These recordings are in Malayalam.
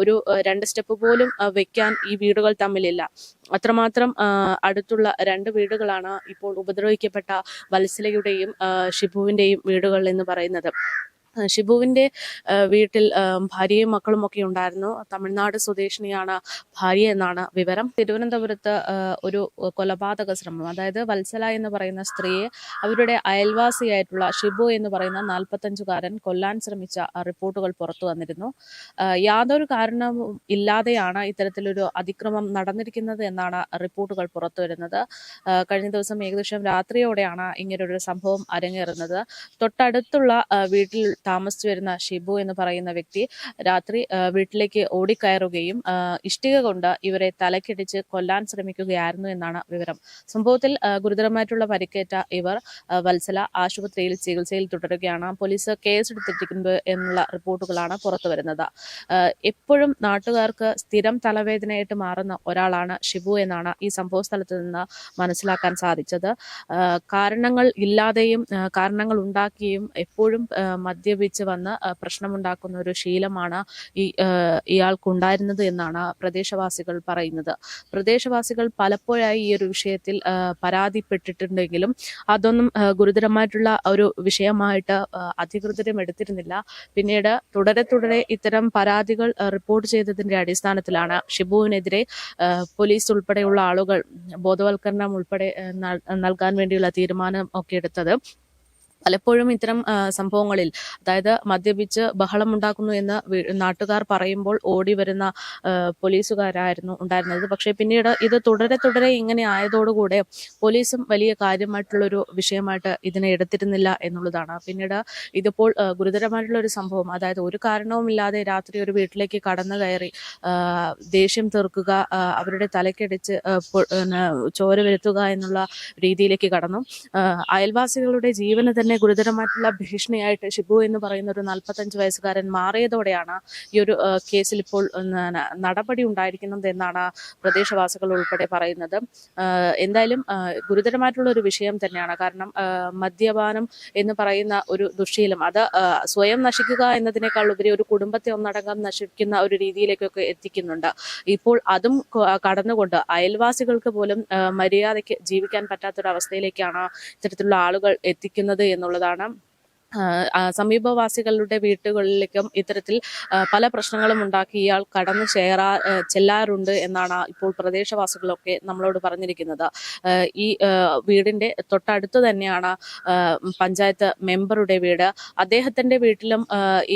ഒരു രണ്ട് സ്റ്റെപ്പ് പോലും വെക്കാൻ ഈ വീടുകൾ തമ്മിലില്ല. അത്രമാത്രം അടുത്തുള്ള രണ്ട് വീടുകളാണ് ഇപ്പോൾ ഉപദ്രവിക്കപ്പെട്ട വത്സലയുടെയും ഷിബുവിന്റെയും വീടുകൾ എന്ന് പറയുന്നത്. ആ, ഷിബുവിന്റെ വീട്ടിൽ ഭാര്യയും മക്കളും ഒക്കെ ഉണ്ടായിരുന്നു. തമിഴ്നാട് സ്വദേശിനിയാണ് ഭാര്യ എന്നാണ് വിവരം. തിരുവനന്തപുരത്ത് ഒരു കൊലപാതക ശ്രമം അതായത് വത്സല എന്ന് പറയുന്ന സ്ത്രീയെ അവരുടെ അയൽവാസിയായിട്ടുള്ള ഷിബു എന്ന് പറയുന്ന നാൽപ്പത്തഞ്ചുകാരൻ കൊല്ലാൻ ശ്രമിച്ച റിപ്പോർട്ടുകൾ പുറത്തു വന്നിരുന്നു. യാതൊരു കാരണവും ഇല്ലാതെയാണ് ഇത്തരത്തിലൊരു അതിക്രമം നടന്നിരിക്കുന്നത് എന്നാണ് റിപ്പോർട്ടുകൾ പുറത്തു വരുന്നത്. കഴിഞ്ഞ ദിവസം ഏകദേശം രാത്രിയോടെയാണ് ഇങ്ങനൊരു സംഭവം അരങ്ങേറുന്നത്. തൊട്ടടുത്തുള്ള വീട്ടിൽ താമസിച്ചു വരുന്ന ഷിബു എന്ന് പറയുന്ന വ്യക്തി രാത്രി വീട്ടിലേക്ക് ഓടിക്കയറുകയും ഇഷ്ടിക കൊണ്ട് ഇവരെ തലക്കിടിച്ച് കൊല്ലാൻ ശ്രമിക്കുകയായിരുന്നു എന്നാണ് വിവരം. സംഭവത്തിൽ ഗുരുതരമായിട്ടുള്ള പരിക്കേറ്റ ഇവർ വത്സല ആശുപത്രിയിൽ ചികിത്സയിൽ തുടരുകയാണ്. പോലീസ് കേസെടുത്തിട്ടുണ്ട് എന്നുള്ള റിപ്പോർട്ടുകളാണ് പുറത്തു വരുന്നത് എപ്പോഴും നാട്ടുകാർക്ക് സ്ഥിരം തലവേദനയായിട്ട് മാറുന്ന ഒരാളാണ് ഷിബു എന്നാണ് ഈ സംഭവ സ്ഥലത്ത് നിന്ന് മനസ്സിലാക്കാൻ സാധിച്ചത്. കാരണങ്ങൾ ഇല്ലാതെയും കാരണങ്ങൾ ഉണ്ടാക്കിയും എപ്പോഴും ആ, മദ്യപിച്ച് വന്ന് പ്രശ്നമുണ്ടാക്കുന്ന ഒരു ശീലമാണ് ഈ ഇയാൾക്കുണ്ടായിരുന്നത് എന്നാണ് പ്രദേശവാസികൾ പറയുന്നത്. പ്രദേശവാസികൾ പലപ്പോഴായി ഈ ഒരു വിഷയത്തിൽ പരാതിപ്പെട്ടിട്ടുണ്ടെങ്കിലും അതൊന്നും ഗുരുതരമായിട്ടുള്ള ഒരു വിഷയമായിട്ട് അധികൃതരും എടുത്തിരുന്നില്ല. പിന്നീട് തുടരെ തുടരെ ഇത്തരം പരാതികൾ റിപ്പോർട്ട് ചെയ്തതിന്റെ അടിസ്ഥാനത്തിലാണ് ഷിബുവിനെതിരെ പോലീസ് ഉൾപ്പെടെയുള്ള ആളുകൾ ബോധവൽക്കരണം ഉൾപ്പെടെ നൽകാൻ വേണ്ടിയുള്ള തീരുമാനം ഒക്കെ എടുത്തത്. പലപ്പോഴും ഇത്തരം സംഭവങ്ങളിൽ അതായത് മദ്യപിച്ച് ബഹളമുണ്ടാക്കുന്നു എന്ന് നാട്ടുകാർ പറയുമ്പോൾ ഓടി വരുന്ന പോലീസുകാരായിരുന്നു ഉണ്ടായിരുന്നത്. പക്ഷേ പിന്നീട് ഇത് തുടരെ തുടരെ ഇങ്ങനെ ആയതോടുകൂടെ പോലീസും വലിയ കാര്യമായിട്ടുള്ളൊരു വിഷയമായിട്ട് ഇതിനെ എടുത്തിരുന്നില്ല എന്നുള്ളതാണ്. പിന്നീട് ഇതിപ്പോൾ ഗുരുതരമായിട്ടുള്ള ഒരു സംഭവം അതായത് ഒരു കാരണവുമില്ലാതെ രാത്രി ഒരു വീട്ടിലേക്ക് കടന്നു കയറി ദേഷ്യം തീർക്കുക അവരുടെ തലക്കടിച്ച് ചോര വരുത്തുക എന്നുള്ള രീതിയിലേക്ക് കടന്നു. അയൽവാസികളുടെ ജീവന് തന്നെ ഗുരുതരമായിട്ടുള്ള ഭീഷണിയായിട്ട് ഷിബു എന്ന് പറയുന്ന ഒരു നാൽപ്പത്തഞ്ച് വയസ്സുകാരൻ മാറിയതോടെയാണ് ഈ ഒരു കേസിൽ ഇപ്പോൾ നടപടി ഉണ്ടായിരിക്കുന്നത് എന്നാണ് പ്രദേശവാസികൾ ഉൾപ്പെടെ പറയുന്നത്. എന്തായാലും ഗുരുതരമായിട്ടുള്ള ഒരു വിഷയം തന്നെയാണ്. കാരണം മദ്യപാനം എന്ന് പറയുന്ന ഒരു ദുശീലം അത് സ്വയം നശിക്കുക എന്നതിനേക്കാൾ ഉപരി ഒരു കുടുംബത്തെ ഒന്നടങ്കം നശിപ്പിക്കുന്ന ഒരു രീതിയിലേക്കൊക്കെ എത്തിക്കുന്നുണ്ട്. ഇപ്പോൾ അതും കടന്നുകൊണ്ട് അയൽവാസികൾക്ക് പോലും മര്യാദയ്ക്ക് ജീവിക്കാൻ പറ്റാത്തൊരവസ്ഥയിലേക്കാണ് ഇത്തരത്തിലുള്ള ആളുകൾ എത്തിക്കുന്നത് എന്നുള്ളതാണ് സമീപവാസികളുടെ വീട്ടുകളിലേക്കും ഇത്തരത്തിൽ പല പ്രശ്നങ്ങളും ഉണ്ടാക്കി ഇയാൾ കടന്നു ചേരാ ചെല്ലാറുണ്ട് എന്നാണ് ഇപ്പോൾ പ്രദേശവാസികളൊക്കെ നമ്മളോട് പറഞ്ഞിരിക്കുന്നത്. ഈ വീടിന്റെ തൊട്ടടുത്ത് തന്നെയാണ് പഞ്ചായത്ത് മെമ്പറുടെ വീട്. അദ്ദേഹത്തിന്റെ വീട്ടിലും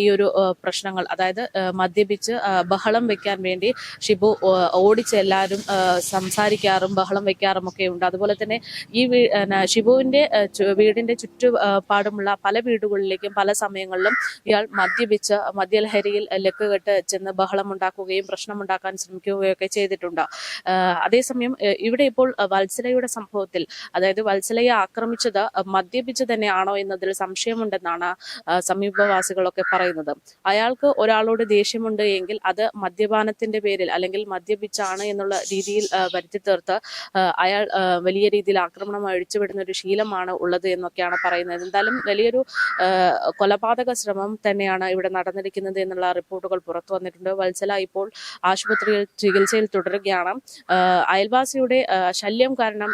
ഈ ഒരു പ്രശ്നങ്ങൾ അതായത് മദ്യപിച്ച് ബഹളം വെക്കാൻ വേണ്ടി ഷിബു ഓടിച്ച് ഓടിച്ചെല്ലാരും സംസാരിക്കാറും ബഹളം വെക്കാറും ഒക്കെ ഉണ്ട്. അതുപോലെ തന്നെ ഈ ഷിബുവിന്റെ വീടിന്റെ ചുറ്റുപാടുമുള്ള പല വീടുകളിലേക്കും പല സമയങ്ങളിലും ഇയാൾ മദ്യപിച്ച് മദ്യലഹരിയിൽ ലക്കുകെട്ട് ചെന്ന് ബഹളമുണ്ടാക്കുകയും പ്രശ്നമുണ്ടാക്കാൻ ശ്രമിക്കുകയും ഒക്കെ ചെയ്തിട്ടുണ്ട്. അതേസമയം ഇവിടെ ഇപ്പോൾ വത്സലയുടെ സംഭവത്തിൽ അതായത് വത്സലയെ ആക്രമിച്ചത് മദ്യപിച്ച് തന്നെയാണോ എന്നതിൽ സംശയമുണ്ടെന്നാണ് സമീപവാസികളൊക്കെ പറയുന്നത്. അയാൾക്ക് ഒരാളോട് ദേഷ്യമുണ്ട് എങ്കിൽ അത് മദ്യപാനത്തിന്റെ പേരിൽ അല്ലെങ്കിൽ മദ്യപിച്ചാണ് എന്നുള്ള രീതിയിൽ വരുത്തി തീർത്ത് അയാൾ വലിയ രീതിയിൽ ആക്രമണം അഴിച്ചുവിടുന്ന ഒരു ശീലമാണ് ഉള്ളത് എന്നൊക്കെയാണ് പറയുന്നത്. എന്തായാലും വലിയൊരു കൊലപാതക ശ്രമം തന്നെയാണ് ഇവിടെ നടന്നിരിക്കുന്നത് എന്നുള്ള റിപ്പോർട്ടുകൾ പുറത്തു വന്നിട്ടുണ്ട്. വത്സല ഇപ്പോൾ ആശുപത്രിയിൽ ചികിത്സയിൽ തുടരുകയാണ്. അയൽവാസിയുടെ ശല്യം കാരണം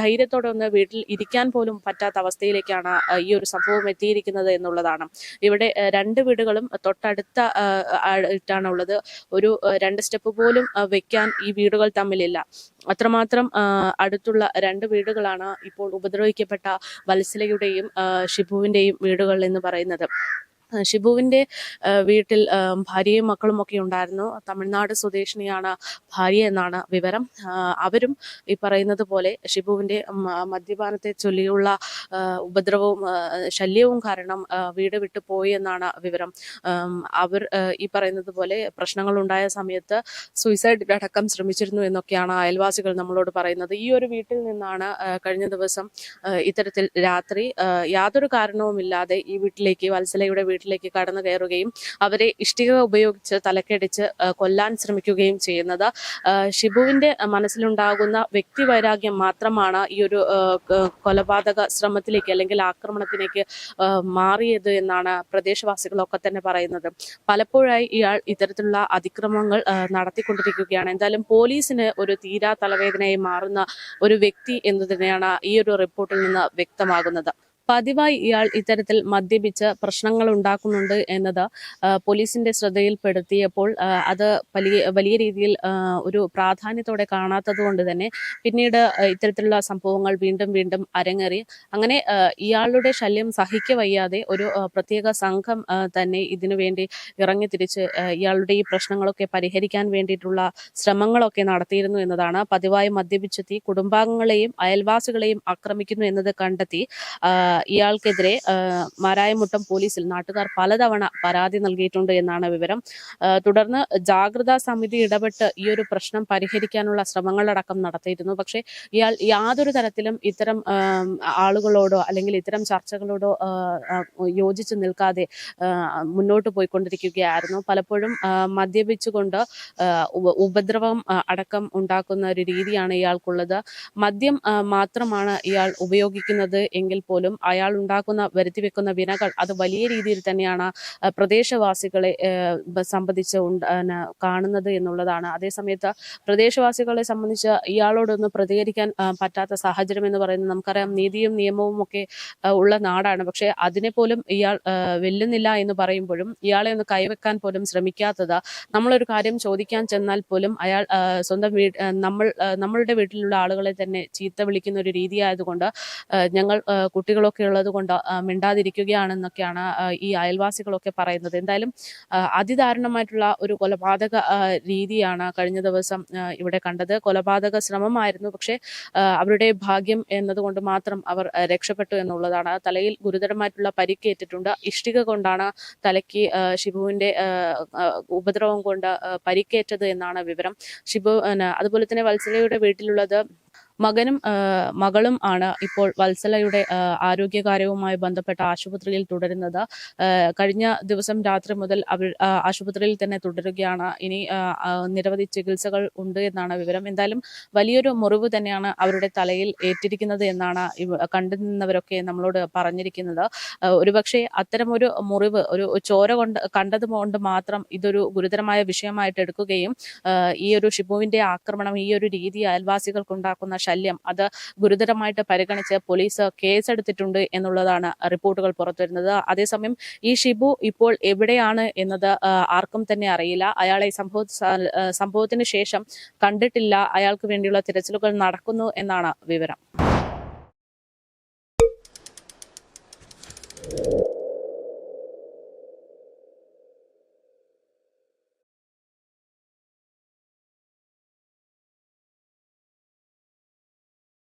ധൈര്യത്തോടെ ഒന്ന് വീട്ടിൽ ഇരിക്കാൻ പോലും പറ്റാത്ത അവസ്ഥയിലേക്കാണ് ഈ ഒരു സംഭവം എത്തിയിരിക്കുന്നത് എന്നുള്ളതാണ്. ഇവിടെ രണ്ട് വീടുകളും തൊട്ടടുത്ത ആയിട്ടാണ് ഉള്ളത് ഒരു രണ്ട് സ്റ്റെപ്പ് പോലും വെക്കാൻ ഈ വീടുകൾ തമ്മിലില്ല. അത്രമാത്രം അടുത്തുള്ള രണ്ട് വീടുകളാണ് ഇപ്പോൾ ഉപദ്രവിക്കപ്പെട്ട വത്സലയുടെയും ആ, ഷിബുവിന്റെയും വീടുകൾ എന്ന് പറയുന്നത്. ആ, ഷിബുവിന്റെ വീട്ടിൽ ഭാര്യയും മക്കളും ഒക്കെ ഉണ്ടായിരുന്നു. തമിഴ്നാട് സ്വദേശിനിയാണ് ഭാര്യ എന്നാണ് വിവരം. അവരും ഈ പറയുന്നത് പോലെ ഷിബുവിന്റെ മ- മദ്യപാനത്തെ ചൊല്ലിയുള്ള ഉപദ്രവവും ശല്യവും കാരണം വീട് വിട്ടു പോയി എന്നാണ് വിവരം. അവർ ഈ പറയുന്നത് പോലെ പ്രശ്നങ്ങൾ ഉണ്ടായ സമയത്ത് സൂയിസൈഡ് അടക്കം ശ്രമിച്ചിരുന്നു എന്നൊക്കെയാണ് അയൽവാസികൾ നമ്മളോട് പറയുന്നത്. ഈ ഒരു വീട്ടിൽ നിന്നാണ് കഴിഞ്ഞ ദിവസം ഇത്തരത്തിൽ രാത്രി യാതൊരു കാരണവുമില്ലാതെ ഈ വീട്ടിലേക്ക് വത്സലയുടെ വീട്ടിൽ വീട്ടിലേക്ക് കടന്നു കയറുകയും അവരെ ഇഷ്ടിക ഉപയോഗിച്ച് തലക്കടിച്ച് കൊല്ലാൻ ശ്രമിക്കുകയും ചെയ്യുന്നത്. ഷിബുവിന്റെ മനസ്സിലുണ്ടാകുന്ന വ്യക്തിവൈരാഗ്യം മാത്രമാണ് ഈ ഒരു കൊലപാതക ശ്രമത്തിലേക്ക് അല്ലെങ്കിൽ ആക്രമണത്തിലേക്ക് മാറിയത് എന്നാണ് പ്രദേശവാസികളൊക്കെ തന്നെ പറയുന്നത്. പലപ്പോഴായി ഇയാൾ ഇത്തരത്തിലുള്ള അതിക്രമങ്ങൾ നടത്തിക്കൊണ്ടിരിക്കുകയാണ്. എന്തായാലും പോലീസിന് ഒരു തീരാ തലവേദനയായി മാറുന്ന ഒരു വ്യക്തി എന്ന് തന്നെയാണ് ഈ ഒരു റിപ്പോർട്ടിൽ നിന്ന് വ്യക്തമാകുന്നത്. പതിവായി ഇയാൾ ഇത്തരത്തിൽ മദ്യപിച്ച് പ്രശ്നങ്ങൾ ഉണ്ടാക്കുന്നുണ്ട് എന്നത് പോലീസിന്റെ ശ്രദ്ധയിൽപ്പെടുത്തിയപ്പോൾ അത് വലിയ രീതിയിൽ ഒരു പ്രാധാന്യത്തോടെ കാണാത്തത് കൊണ്ട് തന്നെ പിന്നീട് ഇത്തരത്തിലുള്ള സംഭവങ്ങൾ വീണ്ടും വീണ്ടും അരങ്ങേറി. അങ്ങനെ ഇയാളുടെ ശല്യം സഹിക്ക വയ്യാതെ ഒരു പ്രത്യേക സംഘം തന്നെ ഇതിനു വേണ്ടി ഇറങ്ങി തിരിച്ച് ഇയാളുടെ ഈ പ്രശ്നങ്ങളൊക്കെ പരിഹരിക്കാൻ വേണ്ടിയിട്ടുള്ള ശ്രമങ്ങളൊക്കെ നടത്തിയിരുന്നു എന്നതാണ്. പതിവായി മദ്യപിച്ചെത്തി കുടുംബാംഗങ്ങളെയും അയൽവാസികളെയും ആക്രമിക്കുന്നു എന്നത് കണ്ടെത്തി ഇയാൾക്കെതിരെ മാരായമുട്ടം പോലീസിൽ നാട്ടുകാർ പലതവണ പരാതി നൽകിയിട്ടുണ്ട് എന്നാണ് വിവരം. തുടർന്ന് ജാഗ്രതാ സമിതി ഇടപെട്ട് ഈ ഒരു പ്രശ്നം പരിഹരിക്കാനുള്ള ശ്രമങ്ങളടക്കം നടത്തിയിരുന്നു. പക്ഷേ ഇയാൾ യാതൊരു തരത്തിലും ഇത്തരം ആളുകളോടോ അല്ലെങ്കിൽ ഇത്തരം ചർച്ചകളോടോ യോജിച്ച് നിൽക്കാതെ മുന്നോട്ട് പോയിക്കൊണ്ടിരിക്കുകയായിരുന്നു. പലപ്പോഴും മദ്യപിച്ചുകൊണ്ട് ഉപദ്രവം അടക്കം ഉണ്ടാക്കുന്ന ഒരു രീതിയാണ് ഇയാൾക്കുള്ളത്. മദ്യം മാത്രമാണ് ഇയാൾ ഉപയോഗിക്കുന്നത് എങ്കിൽ പോലും അയാൾ ഉണ്ടാക്കുന്ന വരുത്തി വെക്കുന്ന വിനകൾ അത് വലിയ രീതിയിൽ തന്നെയാണ് പ്രദേശവാസികളെ സംബന്ധിച്ച് കാണുന്നത് എന്നുള്ളതാണ്. അതേസമയത്ത് പ്രദേശവാസികളെ സംബന്ധിച്ച് ഇയാളോടൊന്ന് പ്രതികരിക്കാൻ പറ്റാത്ത സാഹചര്യം എന്ന് പറയുന്നത് നമുക്കറിയാം നീതിയും നിയമവും ഒക്കെ ഉള്ള നാടാണ്. പക്ഷേ അതിനെ പോലും ഇയാൾ വെല്ലുന്നില്ല എന്ന് പറയുമ്പോഴും ഇയാളെ ഒന്ന് കൈവെക്കാൻ പോലും ശ്രമിക്കാത്തത് നമ്മളൊരു കാര്യം ചോദിക്കാൻ ചെന്നാൽ പോലും അയാൾ സ്വന്തം നമ്മൾ നമ്മളുടെ വീട്ടിലുള്ള ആളുകളെ തന്നെ ചീത്ത വിളിക്കുന്ന ഒരു രീതി ആയതുകൊണ്ട് ഞങ്ങൾ ആ, കുട്ടികളൊക്കെ ഉള്ളത് കൊണ്ട് മിണ്ടാതിരിക്കുകയാണെന്നൊക്കെയാണ് ഈ അയൽവാസികളൊക്കെ പറയുന്നത്. എന്തായാലും അതിദാരുണമായിട്ടുള്ള ഒരു കൊലപാതക രീതിയാണ് കഴിഞ്ഞ ദിവസം ഇവിടെ കണ്ടത്. കൊലപാതക ശ്രമമായിരുന്നു. പക്ഷേ അവരുടെ ഭാഗ്യം എന്നതുകൊണ്ട് മാത്രം അവർ രക്ഷപ്പെട്ടു എന്നുള്ളതാണ്. തലയിൽ ഗുരുതരമായിട്ടുള്ള പരിക്കേറ്റിട്ടുണ്ട്. ഇഷ്ടിക കൊണ്ടാണ് തലയ്ക്ക് ആ, ഉപദ്രവം കൊണ്ട് പരിക്കേറ്റത് എന്നാണ് വിവരം. ഷിബു അതുപോലെ തന്നെ വത്സലയുടെ വീട്ടിലുള്ളത് മകനും മകളും ആണ് ഇപ്പോൾ വത്സലയുടെ ആരോഗ്യകാര്യവുമായി ബന്ധപ്പെട്ട ആശുപത്രിയിൽ തുടരുന്നത്. കഴിഞ്ഞ ദിവസം രാത്രി മുതൽ അവർ ആശുപത്രിയിൽ തന്നെ തുടരുകയാണ്. ഇനി നിരവധി ചികിത്സകൾ ഉണ്ട് എന്നാണ് വിവരം. എന്തായാലും വലിയൊരു മുറിവ് തന്നെയാണ് അവരുടെ തലയിൽ ഏറ്റിരിക്കുന്നത് എന്നാണ് കണ്ടു നിന്നവരൊക്കെ നമ്മളോട് പറഞ്ഞിരിക്കുന്നത്. ഒരുപക്ഷെ അത്തരമൊരു മുറിവ് ഒരു ചോര കൊണ്ട് കണ്ടത് കൊണ്ട് മാത്രം ഇതൊരു ഗുരുതരമായ വിഷയമായിട്ട് എടുക്കുകയും ഈ ഒരു ഷിബുവിന്റെ ആക്രമണം ഈ ഒരു രീതി അയൽവാസികൾക്കുണ്ടാക്കുന്ന ശല്യം അത് ഗുരുതരമായിട്ട് പരിഗണിച്ച് പോലീസ് കേസെടുത്തിട്ടുണ്ട് എന്നുള്ളതാണ് റിപ്പോർട്ടുകൾ പുറത്തുവരുന്നത്. അതേസമയം ഈ ഷിബു ഇപ്പോൾ എവിടെയാണ് എന്നത് ആർക്കും തന്നെ അറിയില്ല. അയാളെ സംഭവ സംഭവത്തിന് ശേഷം കണ്ടിട്ടില്ല. അയാൾക്ക് വേണ്ടിയുള്ള തിരച്ചിലുകൾ നടക്കുന്നു എന്നാണ് വിവരം.